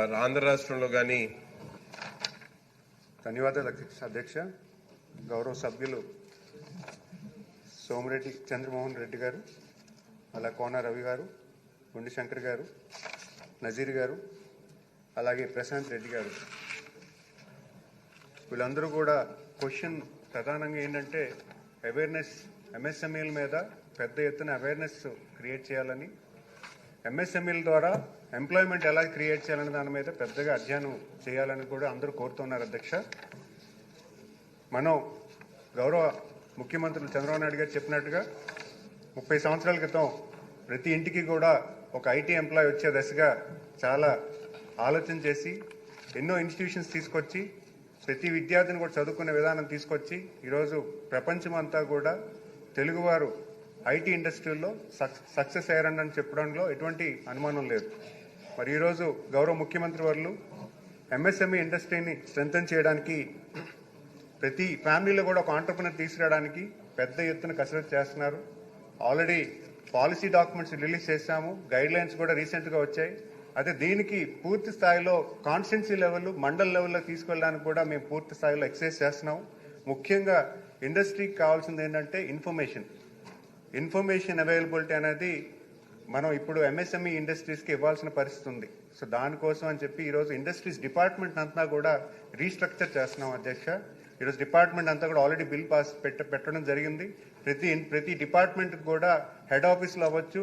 ఆంధ్ర రాష్ట్రంలో కానీ ధన్యవాదాలు అధ్యక్ష గౌరవ సభ్యులు సోమిరెడ్డి చంద్రమోహన్ రెడ్డి గారు అలా కోన రవి గారు గుండి శంకర్ గారు నజీర్ గారు అలాగే ప్రశాంత్ రెడ్డి గారు. వీళ్ళందరూ కూడా క్వశ్చన్ ప్రధానంగా ఏంటంటే అవేర్నెస్ ఎంఎస్ఎంఈల మీద పెద్ద ఎత్తున అవేర్నెస్ క్రియేట్ చేయాలని ఎంఎస్ఎంఈల ద్వారా ఎంప్లాయ్మెంట్ ఎలా క్రియేట్ చేయాలనే దాని మీద పెద్దగా అధ్యయనం చేయాలని కూడా అందరూ కోరుతున్నారు అధ్యక్ష. మనం గౌరవ ముఖ్యమంత్రులు చంద్రబాబు నాయుడు గారు చెప్పినట్టుగా ముప్పై సంవత్సరాల క్రితం ప్రతి ఇంటికి కూడా ఒక ఐటీ ఎంప్లాయ్ వచ్చే దశగా చాలా ఆలోచన చేసి ఎన్నో ఇన్స్టిట్యూషన్స్ తీసుకొచ్చి ప్రతి విద్యార్థిని కూడా చదువుకునే విధానం తీసుకొచ్చి ఈరోజు ప్రపంచం అంతా కూడా తెలుగువారు ఐటీ ఇండస్ట్రీలో సక్సెస్ అయ్యారని చెప్పడంలో ఎటువంటి అనుమానం లేదు. మరి ఈరోజు గౌరవ ముఖ్యమంత్రి వర్లు ఎంఎస్ఎంఈ ఇండస్ట్రీని స్ట్రెంగ్తన్ చేయడానికి ప్రతి ఫ్యామిలీలో కూడా ఒక ఆంటర్ప్రినర్ తీసుకురావడానికి పెద్ద ఎత్తున కసరత్తు చేస్తున్నారు. ఆల్రెడీ పాలసీ డాక్యుమెంట్స్ రిలీజ్ చేశాము గైడ్ లైన్స్ కూడా రీసెంట్గా వచ్చాయి. అయితే దీనికి పూర్తి స్థాయిలో కాన్స్టిట్యున్సీ లెవెల్ మండల్ లెవెల్లో తీసుకెళ్ళడానికి కూడా మేము పూర్తి స్థాయిలో ఎక్సైజ్ చేస్తున్నాం. ముఖ్యంగా ఇండస్ట్రీకి కావాల్సింది ఏంటంటే ఇన్ఫర్మేషన్. ఇన్ఫర్మేషన్ అవైలబిలిటీ అనేది మనం ఇప్పుడు ఎంఎస్ఎంఈ ఇండస్ట్రీస్కి ఇవ్వాల్సిన పరిస్థితి ఉంది. సో దానికోసం అని చెప్పి ఈరోజు ఇండస్ట్రీస్ డిపార్ట్మెంట్ అంతా కూడా రీస్ట్రక్చర్ చేస్తున్నాం అధ్యక్ష. ఈరోజు డిపార్ట్మెంట్ అంతా కూడా ఆల్రెడీ బిల్ పాస్ పెట్ట పెట్టడం జరిగింది. ప్రతి ప్రతి డిపార్ట్మెంట్ కూడా హెడ్ ఆఫీస్లో అవ్వచ్చు